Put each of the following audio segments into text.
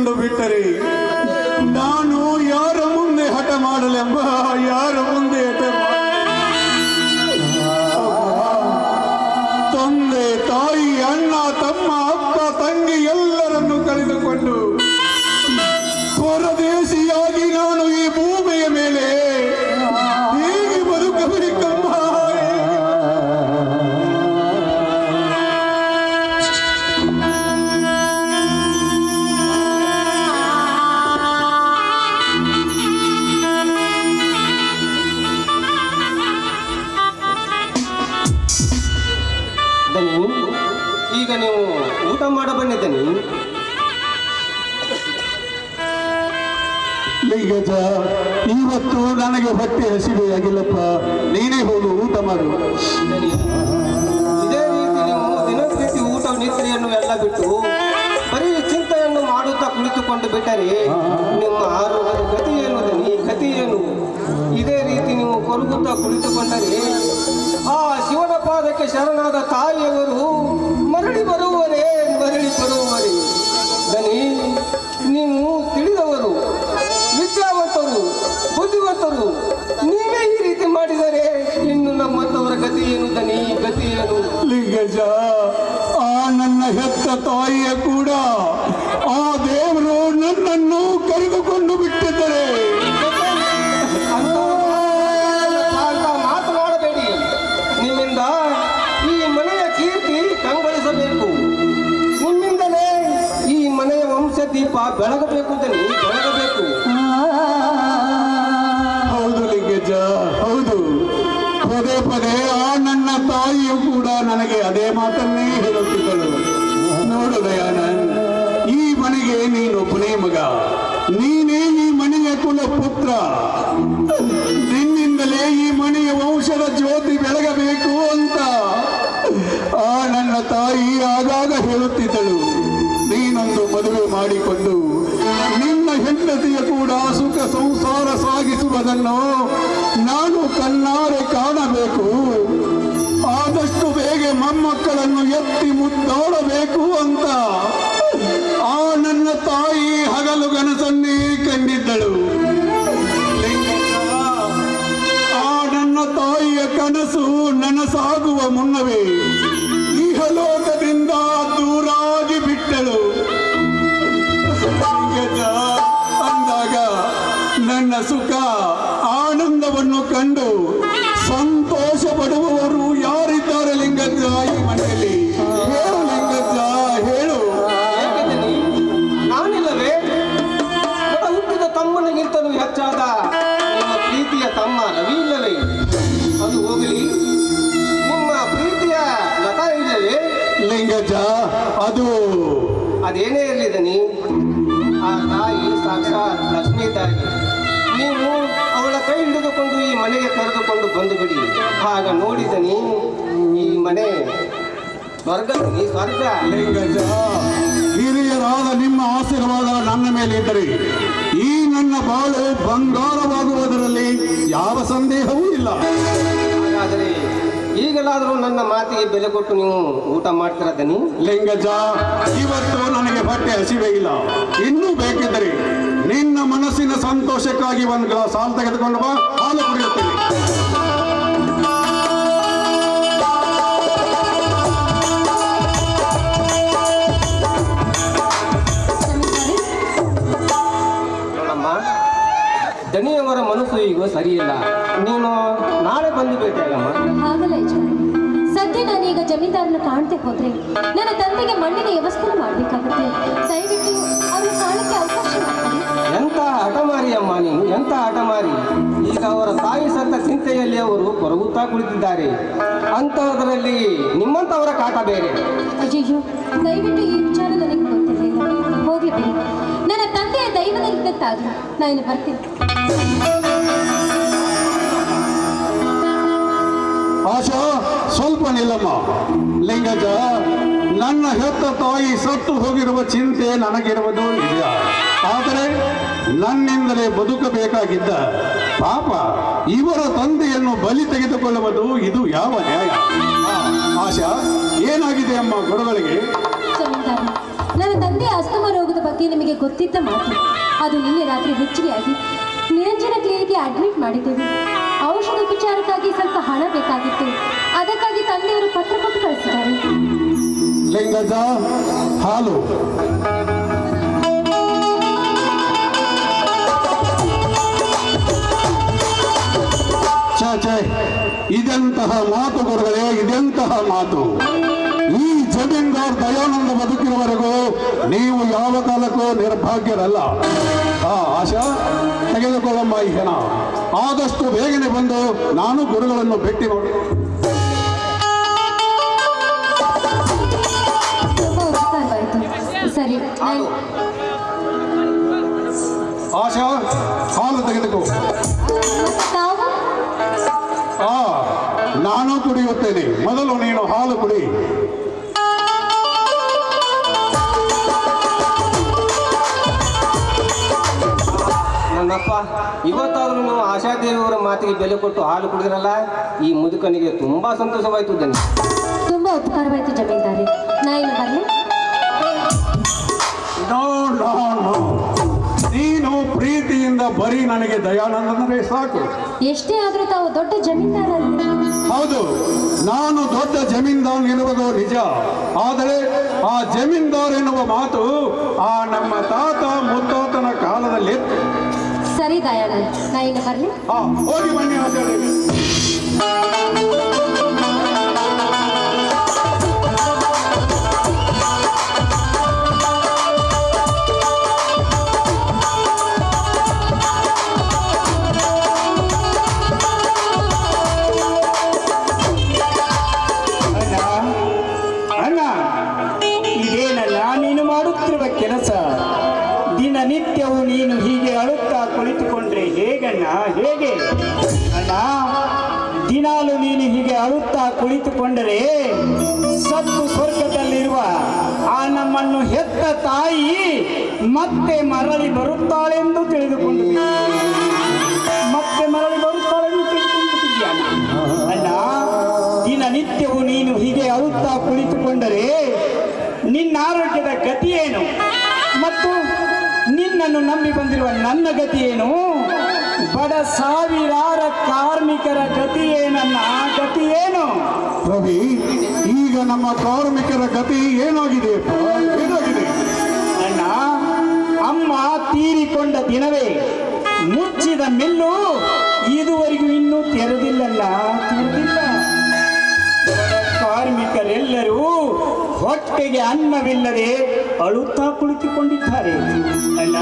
ಕುಳಿತುಕೊಂಡು ಬಿಟ್ಟರೆ ನಾನು ಯಾರ ಮುಂದೆ ಹಠ ಮಾಡಲೆಂಬ ನನಗೆ ಹಸಿವೆ ಆಗಿಲ್ಲಪ್ಪ. ನೀನೇ ಹೋಗು ಊಟ ಮಾಡು. ಇದೇ ರೀತಿ ನೀವು ದಿನನಿತ್ಯ ಊಟ ನಿದ್ರೆಯನ್ನು ಎಲ್ಲ ಬಿಟ್ಟು ಬರೀ ಚಿಂತೆಯನ್ನು ಮಾಡುತ್ತಾ ಕುಳಿತುಕೊಂಡು ಬಿಟ್ಟರೆ ನಿಮ್ಮ ಆರೋಗ್ಯದ ಗತಿ ಏನು ಈ ಗತಿ ಏನು? ಇದೇ ರೀತಿ ನೀವು ಕೊರಗುತ್ತಾ ಕುಳಿತುಕೊಂಡರೆ ಆ ಶಿವನ ಪಾದಕ್ಕೆ ಶರಣಾದ ತಾಯಿಯವರು ಮರಳಿ ಬರುವರೇ ಮರಳಿ ಬರುವರೇ. ಗತಿಯನು ದನಿ ಗತಿ ಲಿಂಗಜ ಆ ನನ್ನ ಹೆತ್ತ ತಾಯಿಯ ಕೂಡ ಆ ದೇವರು ನನ್ನನ್ನು ಕರೆದುಕೊಂಡು ಬಿಟ್ಟಿದ್ದಾರೆ. ಮಾತನಾಡಬೇಡಿ. ನಿಮ್ಮಿಂದ ಈ ಮನೆಯ ಕೀರ್ತಿ ಕಂಗೊಳಿಸಬೇಕು. ನಿಮ್ಮಿಂದಲೇ ಈ ಮನೆಯ ವಂಶ ದೀಪ ಬೆಳಗಬೇಕು. ನನಗೆ ಅದೇ ಮಾತನ್ನೇ ಹೇಳುತ್ತಿದ್ದಳು. ನೋಡು ಈ ಮನೆಗೆ ನೀನೊಬ್ಬನೇ ಮಗ. ನೀನೇ ಈ ಮನೆಯ ಕುಲ ಪುತ್ರ ನಿನ್ನಿಂದಲೇ ಈ ಮನೆಯ ವಂಶದ ಜ್ಯೋತಿ ಬೆಳಗಬೇಕು ಅಂತ ಆ ನನ್ನ ತಾಯಿ ಆಗಾಗ ಹೇಳುತ್ತಿದ್ದಳು. ನೀನೊಂದು ಮದುವೆ ಮಾಡಿಕೊಂಡು ನಿನ್ನ ಹೆಂಡತಿಯ ಕೂಡ ಸುಖ ಸಂಸಾರ ಸಾಗಿಸುವುದನ್ನು ನಾನು ಕಣ್ಣಾರೆ ಕಾಣಬೇಕು. ಮೊಮ್ಮಕ್ಕಳನ್ನು ಎತ್ತಿ ಮುದ್ದಾಡಬೇಕು ಅಂತ ಆ ನನ್ನ ತಾಯಿ ಹಗಲು ಕನಸನ್ನೇ ಕಂಡಿದ್ದಳು. ಆ ನನ್ನ ತಾಯಿಯ ಕನಸು ನನಸಾಗುವ ಮುನ್ನವೇ ಇಹಲೋಕದಿಂದ ದೂರಾಗಿ ಬಿಟ್ಟಳು. ಅಂದಾಗ ನನ್ನ ಸುಖ ಆಗ ನೋಡಿದನಿ ಈ ಮನೆ ಸ್ವರ್ಗ ನೀ ಸ್ವರ್ಗ. ಹಿರಿಯರಾದ ನಿಮ್ಮ ಆಶೀರ್ವಾದ ನನ್ನ ಮೇಲೆ ಇದ್ದರೆ ಈ ನನ್ನ ಬಾಳು ಬಂಗಾರವಾಗುವುದರಲ್ಲಿ ಯಾವ ಸಂದೇಹವೂ ಇಲ್ಲ. ಹಾಗಾದರೆ ಈಗಲಾದರೂ ನನ್ನ ಮಾತಿಗೆ ಬೆಲೆ ಕೊಟ್ಟು ನೀವು ಊಟ ಮಾಡ್ತಿರದನಿ ದನಿ ಲಿಂಗಜ್ಜ ಇವತ್ತು ನನಗೆ ಬಟ್ಟೆ ಹಸಿವೆ ಇಲ್ಲ. ಇನ್ನೂ ಬೇಕಿದ್ದರೆ ನಿನ್ನ ಮನಸ್ಸಿನ ಸಂತೋಷಕ್ಕಾಗಿ ಒಂದು ಗ್ಲಾಸ್ ಹಾಲು ತೆಗೆದುಕೊಂಡು ಬಾ ಹಾಲು ಕುಡಿಯುತ್ತೇನೆ. ಸರಿಯಿಲ್ಲ. ನೀನು ನಾಳೆ ಬಂದು ಭೇಟಿಯಾಗಮ್ಮ ಹಾಗಲ್ಲ ಯಜಮಾನ ಸದ್ಯ ನಾನೀಗ ಜಮೀನ್ದಾರನ ಕಾಣ್ತೆ ಹೋದ್ರೆ ನನ್ನ ತಂದೆಗೆ ಮಣ್ಣಿನ ವ್ಯವಸ್ಥೆ ಮಾಡಬೇಕಾಗುತ್ತೆ. ದಯವಿಟ್ಟು ಅವ್ರು ಕಾಣಕ್ಕೆ ಅವಕಾಶ ಮಾಡ್ತಾರೆ ಎಂತ ಹಠಮಾರಿ ಅಮ್ಮ ನೀನು? ಎಂತ ಹಠಮಾರಿ? ಈಗ ಅವರ ತಾಯಿ ಸತ್ತ ಚಿಂತೆಯಲ್ಲಿ ಅವರು ಕೊರಗುತ್ತಾ ಕುಳಿತಿದ್ದಾರೆ. ಅಂಥದ್ರಲ್ಲಿ ನಿಮ್ಮಂಥವರ ಕಾಟ ಬೇರೆ. ಅಯ್ಯಯ್ಯೋ ದಯವಿಟ್ಟು ಈ ವಿಚಾರ ನನಗೆ ಗೊತ್ತಿರಲಿಲ್ಲ. ಹೋಗ್ಲಿ ಬಿಡಿ. ನನ್ನ ತಂದೆಯ ದೈವದಲ್ಲಿದ್ದಂತಾಗಲಿ ನಾನು ಬರ್ತೀನಿ. ಆಶಾ, ಸ್ವಲ್ಪ ನಿಲ್ಲಮ್ಮ. ಲಿಂಗಜ, ನನ್ನ ಹೆತ್ತ ತಾಯಿ ಸತ್ತು ಹೋಗಿರುವ ಚಿಂತೆ ನನಗಿರುವುದು ನಿಜ. ಆದರೆ ನನ್ನಿಂದಲೇ ಬದುಕಬೇಕಾಗಿದ್ದ ಪಾಪ ಇವರ ತಂದೆಯನ್ನು ಬಲಿ ತೆಗೆದುಕೊಳ್ಳುವುದು ಇದು ಯಾವ ನ್ಯಾಯ? ಆಶಾ, ಏನಾಗಿದೆ ಅಮ್ಮ ಗುರುಗಳಿಗೆ ನನ್ನ ತಂದೆ ಅಸ್ತಮ ರೋಗದ ಬಗ್ಗೆ ನಿಮಗೆ ಗೊತ್ತಿದ್ದ ಮಾತು. ಅದು ನಿನ್ನೆ ರಾತ್ರಿ ಹೆಚ್ಚಿಗೆಯಾಗಿ ನಿರಂಜನ ಕ್ಲಿನಿಕ್ಗೆ ಅಡ್ಮಿಟ್ ಮಾಡಿದ್ದೇವೆ. ಔಷಧ ಉಪಚಾರಕ್ಕಾಗಿ ಸ್ವಲ್ಪ ಹಣ ಬೇಕಾಗಿತ್ತು. ಅದಕ್ಕಾಗಿ ತಂದೆಯವರು ಪತ್ರ ಕೊಟ್ಟು ಕಳಿಸಿದ್ದಾರೆ. ಲಿಂಗಜ, ಹಾಲು. ಇದೆಂತಹ ಮಾತು ಗುರುಗಳೇ, ಇದೆಂತಹ ಮಾತು. ಈ ಜಮೀನ್ದಾರ್ ದಯಾನಂದ ಬದುಕಿರುವವರೆಗೂ ನೀವು ಯಾವ ಕಾಲಕ್ಕೂ ನಿರ್ಭಾಗ್ಯರಲ್ಲ. ಆ ಆಶಾ, ತೆಗೆದುಕೊಳ್ಳಮ್ಮ ಈ ಹೆಣ. ಆದಷ್ಟು ಬೇಗನೆ ಬಂದು ನಾನು ಗುರುಗಳನ್ನು ಭೇಟಿ ಮಾಡಿ. ಸರಿ ಆಶಾ ಹಾಲು ತೆಗೆದುಕೋ. ನಾನು ಕುಡಿಯುತ್ತೇನೆ. ಮೊದಲು ನೀನು ಹಾಲು ಕುಡಿ. ನನ್ನಪ್ಪ ಇವತ್ತಾದ್ರೂ ನಾವು ಆಶಾದೇವಿಯವರ ಮಾತಿಗೆ ಬೆಲೆ ಕೊಟ್ಟು ಹಾಲು ಕುಡಿದ್ರಲ್ಲ ಈ ಮುದುಕನಿಗೆ ತುಂಬಾ ಸಂತೋಷವಾಯ್ತು ದನಿ. ತುಂಬ ಉಪಕಾರವಾಯಿತು ಜಮೀನ್ದಾರಿ. ನಾ ಬರಲಿ. ನೀನು ಪ್ರೀತಿಯಿಂದ ಬರೀ ನನಗೆ ದಯಾನಂದನರೇ ಸಾಕು. ಎಷ್ಟೇ ಆದರೂ ತಾವು ದೊಡ್ಡ ಜಮೀನ್ದಾರ ಹೌದು ನಾನು ದೊಡ್ಡ ಜಮೀನ್ದಾರ್ ಎನ್ನುವುದು ನಿಜ. ಆದರೆ ಆ ಜಮೀನ್ದಾರ್ ಎನ್ನುವ ಮಾತು ಆ ನಮ್ಮ ತಾತ ಸರಿ ದಯಾನಂದ್ ನಾ ಈಗ ಬರಲಿ? ಹೋಗಿ ಬನ್ನಿ ಅಣ್ಣ ಅಣ್ಣ ಇದೇನಲ್ಲ ನೀನು ಮಾಡುತ್ತಿರುವ ಕೆಲಸ? ಹೇಗಣ್ಣ ಹೇಗೆ? ಅಣ್ಣ, ದಿನಾಲು ನೀನು ಹೀಗೆ ಅಳುತ್ತಾ ಕುಳಿತುಕೊಂಡರೆ ಸತ್ತು ಸ್ವರ್ಗದಲ್ಲಿರುವ ಆ ನಮ್ಮನ್ನು ಹೆತ್ತ ತಾಯಿ ಮತ್ತೆ ಮರಳಿ ಬರುತ್ತಾಳೆಂದು ತಿಳಿದುಕೊಂಡು ಮತ್ತೆ ಮರಳಿ ಬರುತ್ತಾಳೆಂದು ತಿಳಿದುಕೊಂಡಿದ್ದೀಯ ಅಣ್ಣ ದಿನನಿತ್ಯವೂ ನೀನು ಹೀಗೆ ಅಳುತ್ತಾ ಕುಳಿತುಕೊಂಡರೆ ನಿನ್ನ ಆರೋಗ್ಯದ ಗತಿ ಏನು? ಮತ್ತು ನಿನ್ನನ್ನು ನಂಬಿ ಬಂದಿರುವ ನನ್ನ ಗತಿ ಏನು? ಬಡ ಸಾವಿರಾರ ಕಾರ್ಮಿಕರ ಗತಿ ಏನನ್ನ? ಗತಿ ಏನು? ರವಿ ಈಗ ನಮ್ಮ ಕಾರ್ಮಿಕರ ಗತಿ ಏನಾಗಿದೆ? ಏನಾಗಿದೆ? ಅಣ್ಣ ಅಮ್ಮ ತೀರಿಕೊಂಡ ದಿನವೇ ಮುಚ್ಚಿದ ಮಿಲ್ಲು ಇದುವರೆಗೂ ಇನ್ನೂ ತೆರೆದಿಲ್ಲಲ್ಲ ತೆರೆದಿಲ್ಲ. ಕಾರ್ಮಿಕರೆಲ್ಲರೂ ಹೊಟ್ಟೆಗೆ ಅನ್ನವಿಲ್ಲದೆ ಅಳುತ್ತಾ ಕುಳಿತುಕೊಂಡಿದ್ದಾರೆ. ಅಣ್ಣ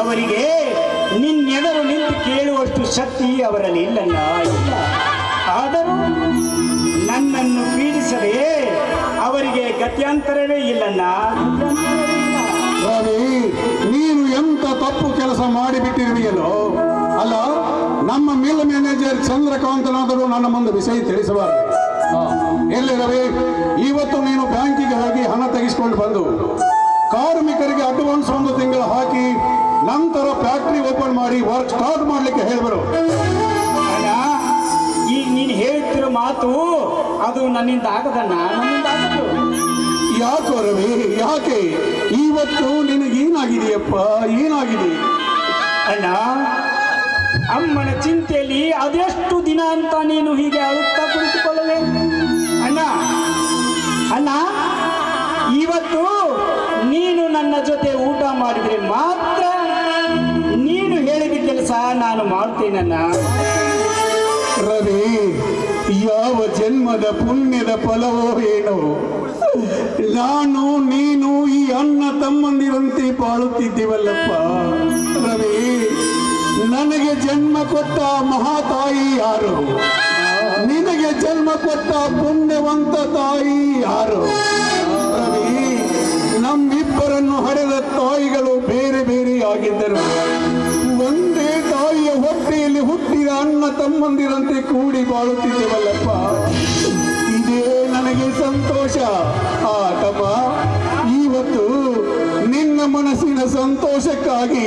ಅವರಿಗೆ ನಿನ್ನೆದರು ನಿಂತು ಕೇಳುವಷ್ಟು ಶಕ್ತಿ ಅವರಲ್ಲಿ ಇಲ್ಲಲ್ಲ ಇಲ್ಲ ಆದರೂ ನನ್ನನ್ನು ಪೀಡಿಸದೆ ಅವರಿಗೆ ಗತ್ಯಾಂತರವೇ ಇಲ್ಲಲ್ಲ ನೀನು ಎಂತ ತಪ್ಪು ಕೆಲಸ ಮಾಡಿಬಿಟ್ಟಿರುವೆಯಲ್ಲೋ? ಅಲ್ಲ, ನಮ್ಮ ಮಿಲ್ ಮ್ಯಾನೇಜರ್ ಚಂದ್ರಕಾಂತನಾದರೂ ನನ್ನ ಮುಂದೆ ವಿಷಯ ತಿಳಿಸಬಾರದು. ಎಲ್ಲಿ ರವಿ? ಇವತ್ತು ನೀನು ಬ್ಯಾಂಕಿಗೆ ಹೋಗಿ ಹಣ ತೆಗೆಸಿಕೊಂಡು ಬಂದು ಕಾರ್ಮಿಕರಿಗೆ ಅಡ್ವಾನ್ಸ್ ಒಂದು ತಿಂಗಳು ಹಾಕಿ ನಂತರ ಫ್ಯಾಕ್ಟ್ರಿ ಓಪನ್ ಮಾಡಿ ವರ್ಕ್ ಸ್ಟಾರ್ಟ್ ಮಾಡಲಿಕ್ಕೆ ಹೇಳ್ಬರು ಅಣ್ಣ ಈಗ ನೀನು ಹೇಳ್ತಿರೋ ಮಾತು ಅದು ನನ್ನಿಂದ ಆಗದಣ್ಣ ನನ್ನಿಂದ ಆಗದು. ಯಾಕೋ ರವಿ ಯಾಕೆ? ಇವತ್ತು ನಿನಗೇನಾಗಿದೆಯಪ್ಪ ಏನಾಗಿದೆ? ಅಣ್ಣ ಅಮ್ಮನ ಚಿಂತೆಯಲ್ಲಿ ಅದೆಷ್ಟು ದಿನ ಅಂತ ನೀನು ಹೀಗೆ ಅಳುತ್ತಾ ಕುಳಿತುಕೊಳ್ಳಲೆ? ಅಣ್ಣ ಅಣ್ಣ ಇವತ್ತು ನೀನು ನನ್ನ ಜೊತೆ ಊಟ ಮಾಡಿದ್ರೆ ಮಾತ್ರ ಕೆಲಸ ನಾನು ಮಾಡ್ತೀನನ್ನ ರವಿ, ಯಾವ ಜನ್ಮದ ಪುಣ್ಯದ ಫಲವೋ ಏನು? ನಾನು, ನೀನು ಈ ಅಣ್ಣ ತಮ್ಮಂದಿರಂತೆ ಬಾಳುತ್ತಿದ್ದೀವಲ್ಲಪ್ಪ. ರವಿ, ನನಗೆ ಜನ್ಮ ಕೊಟ್ಟ ಮಹಾತಾಯಿ ಯಾರು? ನಿನಗೆ ಜನ್ಮ ಕೊಟ್ಟ ಪುಣ್ಯವಂತ ತಾಯಿ ಯಾರು? ರವಿ, ನಮ್ಮಿಬ್ಬರನ್ನು ಹಡೆದ ತಾಯಿಗಳು ಬೇರೆ ಬೇರೆ ಆಗಿದ್ದರು. ತಮ್ಮಂದಿರಂತೆ ಕೂಡಿ ಬಾಳುತ್ತಿದ್ದೇವಲ್ಲಪ್ಪ. ಇದೇ ನನಗೆ ಸಂತೋಷ. ಆ ತಮ್ಮ ಇವತ್ತು ನಿನ್ನ ಮನಸ್ಸಿನ ಸಂತೋಷಕ್ಕಾಗಿ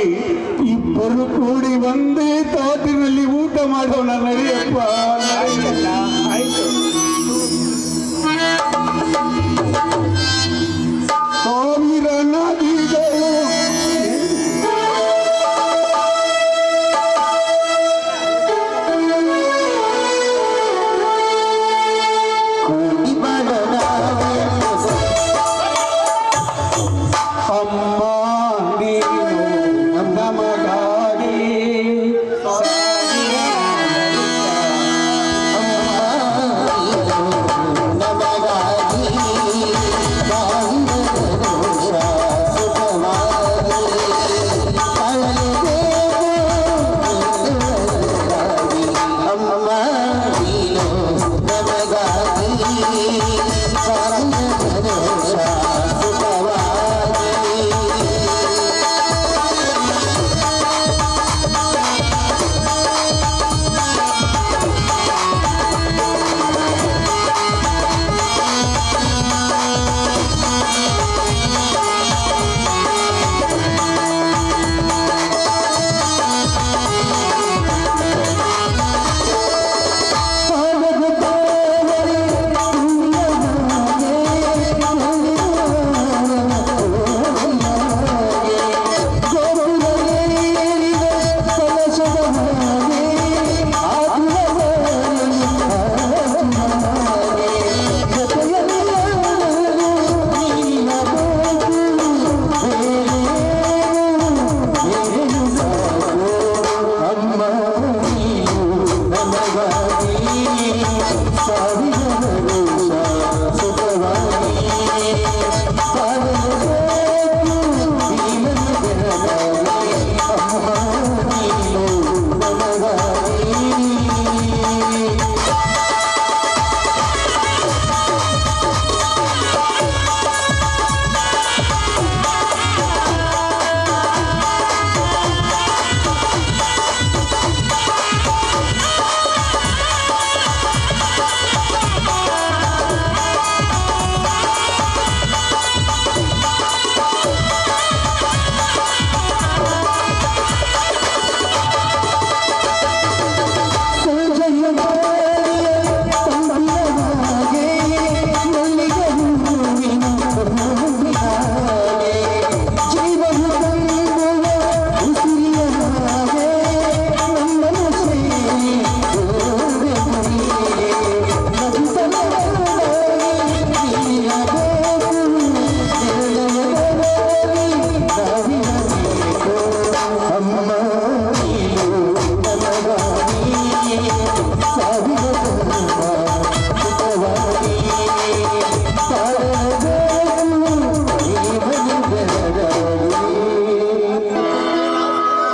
ಇಬ್ಬ ಇಬ್ಬರು ಕೂಡಿ ಒಂದೇ ತಾತಿನಲ್ಲಿ ಊಟ ಮಾಡೋಣ ನಡಿಯಪ್ಪ